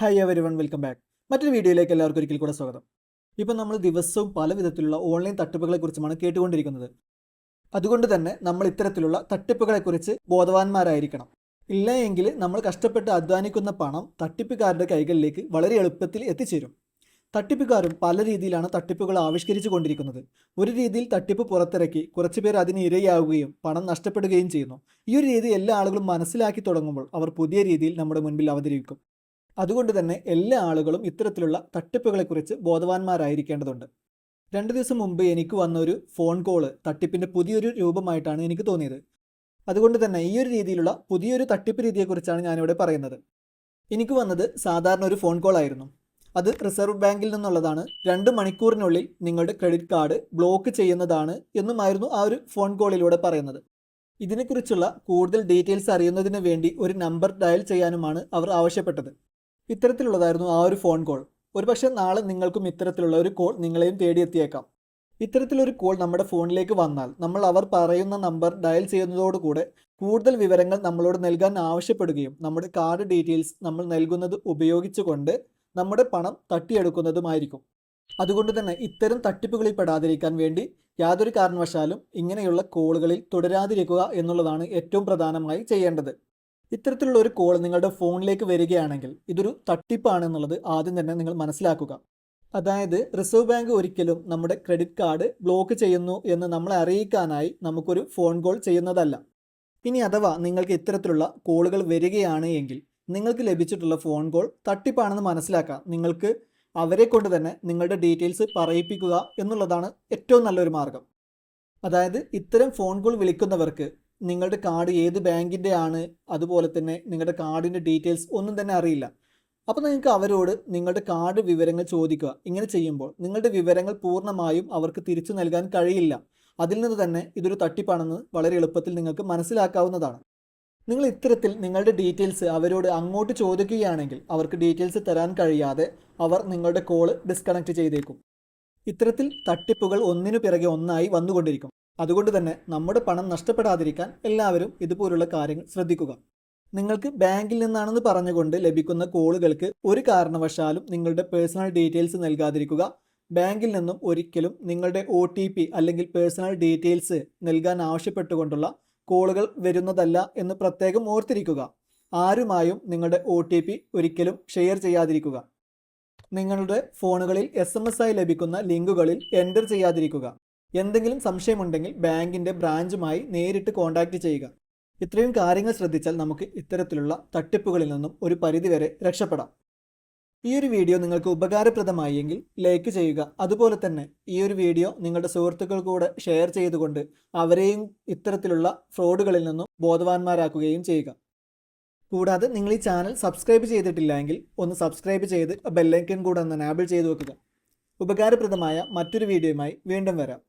Hi everyone welcome back മറ്റൊരു വീഡിയോയിലേക്ക് എല്ലാവർക്കും ഒരിക്കൽ കൂടെ സ്വാഗതം. ഇപ്പം നമ്മൾ ദിവസവും പല വിധത്തിലുള്ള ഓൺലൈൻ തട്ടിപ്പുകളെ കുറിച്ചുമാണ് കേട്ടുകൊണ്ടിരിക്കുന്നത്. അതുകൊണ്ട് തന്നെ നമ്മൾ ഇത്തരത്തിലുള്ള തട്ടിപ്പുകളെക്കുറിച്ച് ബോധവാന്മാരായിരിക്കണം. ഇല്ല എങ്കിൽ നമ്മൾ കഷ്ടപ്പെട്ട് അധ്വാനിക്കുന്ന പണം തട്ടിപ്പുകാരുടെ കൈകളിലേക്ക് വളരെ എളുപ്പത്തിൽ എത്തിച്ചേരും. തട്ടിപ്പുകാരും പല രീതിയിലാണ് തട്ടിപ്പുകൾ ആവിഷ്കരിച്ചു കൊണ്ടിരിക്കുന്നത്. ഒരു രീതിയിൽ തട്ടിപ്പ് പുറത്തിറക്കി കുറച്ചുപേർ അതിന് ഇരയാവുകയും പണം നഷ്ടപ്പെടുകയും ചെയ്യുന്നു. ഈ ഒരു രീതി എല്ലാ ആളുകളും മനസ്സിലാക്കി തുടങ്ങുമ്പോൾ അവർ പുതിയ രീതിയിൽ നമ്മുടെ മുൻപിൽ അവതരിപ്പിക്കും. അതുകൊണ്ട് തന്നെ എല്ലാ ആളുകളും ഇത്തരത്തിലുള്ള തട്ടിപ്പുകളെക്കുറിച്ച് ബോധവാന്മാരായിരിക്കേണ്ടതുണ്ട്. രണ്ട് ദിവസം മുമ്പ് എനിക്ക് വന്ന ഒരു ഫോൺ കോൾ തട്ടിപ്പിന്റെ പുതിയൊരു രൂപമായിട്ടാണ് എനിക്ക് തോന്നിയത്. അതുകൊണ്ട് തന്നെ ഈ ഒരു രീതിയിലുള്ള പുതിയൊരു തട്ടിപ്പ് രീതിയെക്കുറിച്ചാണ് ഞാനിവിടെ പറയുന്നത്. എനിക്ക് വന്നത് സാധാരണ ഒരു ഫോൺ കോൾ ആയിരുന്നു. അത് റിസർവ് ബാങ്കിൽ നിന്നുള്ളതാണ്. രണ്ട് മണിക്കൂറിനുള്ളിൽ നിങ്ങളുടെ ക്രെഡിറ്റ് കാർഡ് ബ്ലോക്ക് ചെയ്യുന്നതാണ് എന്നുമായിരുന്നു ആ ഒരു ഫോൺ കോളിലൂടെ പറയുന്നത്. ഇതിനെക്കുറിച്ചുള്ള കൂടുതൽ ഡീറ്റെയിൽസ് അറിയുന്നതിന് വേണ്ടി ഒരു നമ്പർ ഡയൽ ചെയ്യാനുമാണ് അവർ ആവശ്യപ്പെട്ടത്. ഇത്തരത്തിലുള്ളതായിരുന്നു ആ ഒരു ഫോൺ കോൾ ഒരുപക്ഷെ നാളെ നിങ്ങൾക്കും ഇത്തരത്തിലുള്ള ഒരു കോൾ നിങ്ങളെയും തേടിയെത്തിയേക്കാം. ഇത്തരത്തിലൊരു കോൾ നമ്മുടെ ഫോണിലേക്ക് വന്നാൽ നമ്മൾ അവർ പറയുന്ന നമ്പർ ഡയൽ ചെയ്യുന്നതോടുകൂടെ കൂടുതൽ വിവരങ്ങൾ നമ്മളോട് നൽകാൻ ആവശ്യപ്പെടുകയും നമ്മുടെ കാർഡ് ഡീറ്റെയിൽസ് നമ്മൾ നൽകുന്നത് ഉപയോഗിച്ചുകൊണ്ട് നമ്മുടെ പണം തട്ടിയെടുക്കുന്നതുമായിരിക്കും. അതുകൊണ്ട് തന്നെ ഇത്തരം തട്ടിപ്പുകളിൽ പെടാതിരിക്കാൻ വേണ്ടി യാതൊരു കാരണവശാലും ഇങ്ങനെയുള്ള കോളുകളിൽ തുടരാതിരിക്കുക എന്നുള്ളതാണ് ഏറ്റവും പ്രധാനമായി ചെയ്യേണ്ടത്. ഇത്തരത്തിലുള്ള ഒരു കോൾ നിങ്ങളുടെ ഫോണിലേക്ക് വരികയാണെങ്കിൽ ഇതൊരു തട്ടിപ്പാണെന്നുള്ളത് ആദ്യം തന്നെ നിങ്ങൾ മനസ്സിലാക്കുക. അതായത് റിസർവ് ബാങ്ക് ഒരിക്കലും നമ്മുടെ ക്രെഡിറ്റ് കാർഡ് ബ്ലോക്ക് ചെയ്യുന്നു എന്ന് നമ്മളെ അറിയിക്കാനായി നമുക്കൊരു ഫോൺ കോൾ ചെയ്യുന്നതല്ല. ഇനി അഥവാ നിങ്ങൾക്ക് ഇത്തരത്തിലുള്ള കോളുകൾ വരികയാണ് എങ്കിൽ നിങ്ങൾക്ക് ലഭിച്ചിട്ടുള്ള ഫോൺ കോൾ തട്ടിപ്പാണെന്ന് മനസ്സിലാക്കാം നിങ്ങൾക്ക് അവരെ കൊണ്ട് തന്നെ നിങ്ങളുടെ ഡീറ്റെയിൽസ് പറയിപ്പിക്കുക എന്നുള്ളതാണ് ഏറ്റവും നല്ലൊരു മാർഗം. അതായത് ഇത്തരം ഫോൺ കോൾ വിളിക്കുന്നവർക്ക് നിങ്ങളുടെ കാർഡ് ഏത് ബാങ്കിന്റെ ആണ് അതുപോലെ തന്നെ നിങ്ങളുടെ കാർഡിന്റെ ഡീറ്റെയിൽസ് ഒന്നും തന്നെ അറിയില്ല. അപ്പോൾ നിങ്ങൾക്ക് അവരോട് നിങ്ങളുടെ കാർഡ് വിവരങ്ങൾ ചോദിക്കുക. ഇങ്ങനെ ചെയ്യുമ്പോൾ നിങ്ങളുടെ വിവരങ്ങൾ പൂർണമായും അവർക്ക് തിരിച്ചു നൽകാൻ കഴിയില്ല. അതിൽ നിന്ന് തന്നെ ഇതൊരു തട്ടിപ്പാണെന്ന് വളരെ എളുപ്പത്തിൽ നിങ്ങൾക്ക് മനസ്സിലാക്കാവുന്നതാണ്. നിങ്ങൾ ഇത്തരത്തിൽ നിങ്ങളുടെ ഡീറ്റെയിൽസ് അവരോട് അങ്ങോട്ട് ചോദിക്കുകയാണെങ്കിൽ അവർക്ക് ഡീറ്റെയിൽസ് തരാൻ കഴിയാതെ അവർ നിങ്ങളുടെ കോൾ ഡിസ്കണക്ട് ചെയ്തേക്കും. ഇത്തരത്തിൽ തട്ടിപ്പുകൾ ഒന്നിനു പിറകെ ഒന്നായി വന്നുകൊണ്ടിരിക്കും. അതുകൊണ്ട് തന്നെ നമ്മുടെ പണം നഷ്ടപ്പെടാതിരിക്കാൻ എല്ലാവരും ഇതുപോലുള്ള കാര്യങ്ങൾ ശ്രദ്ധിക്കുക. നിങ്ങൾക്ക് ബാങ്കിൽ നിന്നാണെന്ന് പറഞ്ഞുകൊണ്ട് ലഭിക്കുന്ന കോളുകൾക്ക് ഒരു കാരണവശാലും നിങ്ങളുടെ പേഴ്സണൽ ഡീറ്റെയിൽസ് നൽകാതിരിക്കുക. ബാങ്കിൽ നിന്നും ഒരിക്കലും നിങ്ങളുടെ ഒ അല്ലെങ്കിൽ പേഴ്സണൽ ഡീറ്റെയിൽസ് നൽകാൻ ആവശ്യപ്പെട്ടുകൊണ്ടുള്ള കോളുകൾ വരുന്നതല്ല എന്ന് പ്രത്യേകം ഓർത്തിരിക്കുക. ആരുമായും നിങ്ങളുടെ ഒ ഒരിക്കലും ഷെയർ ചെയ്യാതിരിക്കുക. നിങ്ങളുടെ ഫോണുകളിൽ എസ് ആയി ലഭിക്കുന്ന ലിങ്കുകളിൽ എന്റർ ചെയ്യാതിരിക്കുക. എന്തെങ്കിലും സംശയമുണ്ടെങ്കിൽ ബാങ്കിന്റെ ബ്രാഞ്ചുമായി നേരിട്ട് കോൺടാക്റ്റ് ചെയ്യുക. ഇത്രയും കാര്യങ്ങൾ ശ്രദ്ധിച്ചാൽ നമുക്ക് ഇത്തരത്തിലുള്ള തട്ടിപ്പുകളിൽ നിന്നും ഒരു പരിധിവരെ രക്ഷപ്പെടാം. ഈ ഒരു വീഡിയോ നിങ്ങൾക്ക് ഉപകാരപ്രദമായെങ്കിൽ ലൈക്ക് ചെയ്യുക. അതുപോലെ തന്നെ ഈ ഒരു വീഡിയോ നിങ്ങളുടെ സുഹൃത്തുക്കൾ കൂടെ ഷെയർ ചെയ്തുകൊണ്ട് അവരെയും ഇത്തരത്തിലുള്ള ഫ്രോഡുകളിൽ നിന്നും ബോധവാന്മാരാക്കുകയും ചെയ്യുക. കൂടാതെ നിങ്ങൾ ഈ ചാനൽ സബ്സ്ക്രൈബ് ചെയ്തിട്ടില്ലെങ്കിൽ ഒന്ന് സബ്സ്ക്രൈബ് ചെയ്ത് ബെല്ലൈക്കൻ കൂടെ ഒന്ന് എനാബിൾ ചെയ്ത് വെക്കുക. ഉപകാരപ്രദമായ മറ്റൊരു വീഡിയോയുമായി വീണ്ടും വരാം.